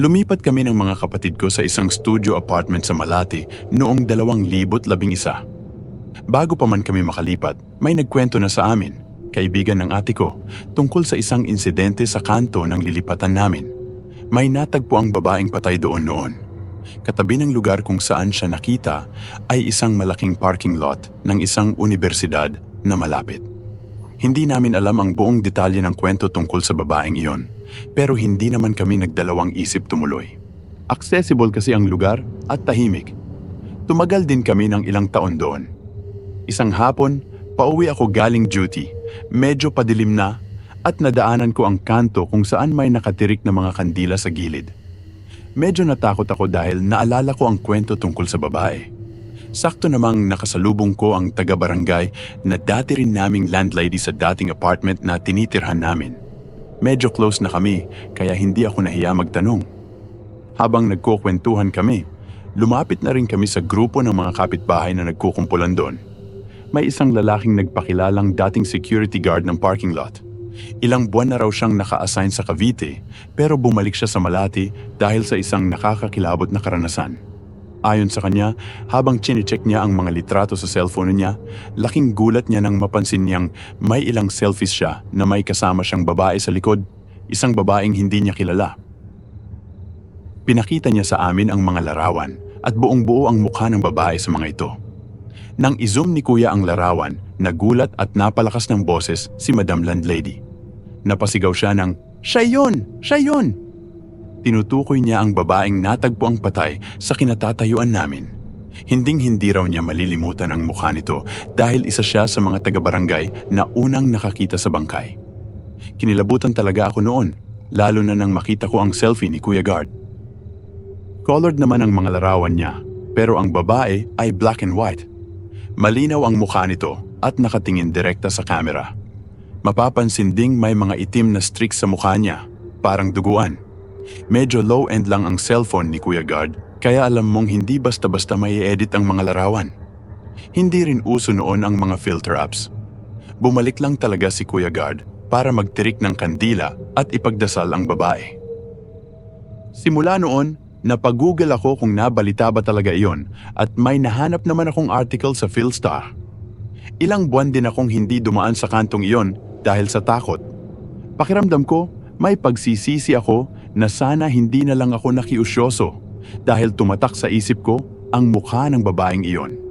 Lumipat kami ng mga kapatid ko sa isang studio apartment sa Malate noong 2011. Bago pa man kami makalipat, may nagkwento na sa amin, kaibigan ng ate ko, tungkol sa isang insidente sa kanto ng lilipatan namin. May natagpo ang babaeng patay doon noon. Katabi ng lugar kung saan siya nakita ay isang malaking parking lot ng isang universidad na malapit. Hindi namin alam ang buong detalye ng kwento tungkol sa babaeng iyon, pero hindi naman kami nagdalawang isip tumuloy. Accessible kasi ang lugar at tahimik. Tumagal din kami ng ilang taon doon. Isang hapon, pauwi ako galing duty, medyo padilim na, at nadaanan ko ang kanto kung saan may nakatirik na mga kandila sa gilid. Medyo natakot ako dahil naalala ko ang kwento tungkol sa babae. Sakto namang nakasalubong ko ang taga-barangay na dati rin naming landlady sa dating apartment na tinitirhan namin. Medyo close na kami kaya hindi ako nahiya magtanong. Habang nagkukwentuhan kami, lumapit na rin kami sa grupo ng mga kapitbahay na nagkukumpulan doon. May isang lalaking nagpakilalang dating security guard ng parking lot. Ilang buwan na raw siyang naka-assign sa Cavite pero bumalik siya sa Malati dahil sa isang nakakakilabot na karanasan. Ayon sa kanya, habang chinecheck niya ang mga litrato sa cellphone niya, laking gulat niya nang mapansin niyang may ilang selfies siya na may kasama siyang babae sa likod, isang babaeng hindi niya kilala. Pinakita niya sa amin ang mga larawan at buong buo ang mukha ng babae sa mga ito. Nang i-zoom ni kuya ang larawan, nagulat at napalakas ng boses si Madam Landlady. Napasigaw siya ng, Siya yun! Siya yun! Tinutukoy niya ang babaeng natagpo ang patay sa kinatatayuan namin. Hinding-hindi raw niya malilimutan ang mukha nito dahil isa siya sa mga taga-barangay na unang nakakita sa bangkay. Kinilabutan talaga ako noon, lalo na nang makita ko ang selfie ni Kuya Guard. Colored naman ang mga larawan niya, pero ang babae ay black and white. Malinaw ang mukha nito at nakatingin direkta sa kamera. Mapapansin ding may mga itim na streaks sa mukha niya, parang duguan. Medyo low-end lang ang cellphone ni Kuya Guard, kaya alam mong hindi basta-basta may edit ang mga larawan. Hindi rin uso noon ang mga filter apps. Bumalik lang talaga si Kuya Guard para magtirik ng kandila at ipagdasal ang babae. Simula noon, napag-google ako kung nabalita ba talaga iyon at may nahanap naman akong article sa Philstar. Ilang buwan din akong hindi dumaan sa kantong iyon dahil sa takot. Pakiramdam ko, may pagsisisi ako na sana hindi na lang ako nakiusyoso dahil tumatak sa isip ko ang mukha ng babaeng iyon.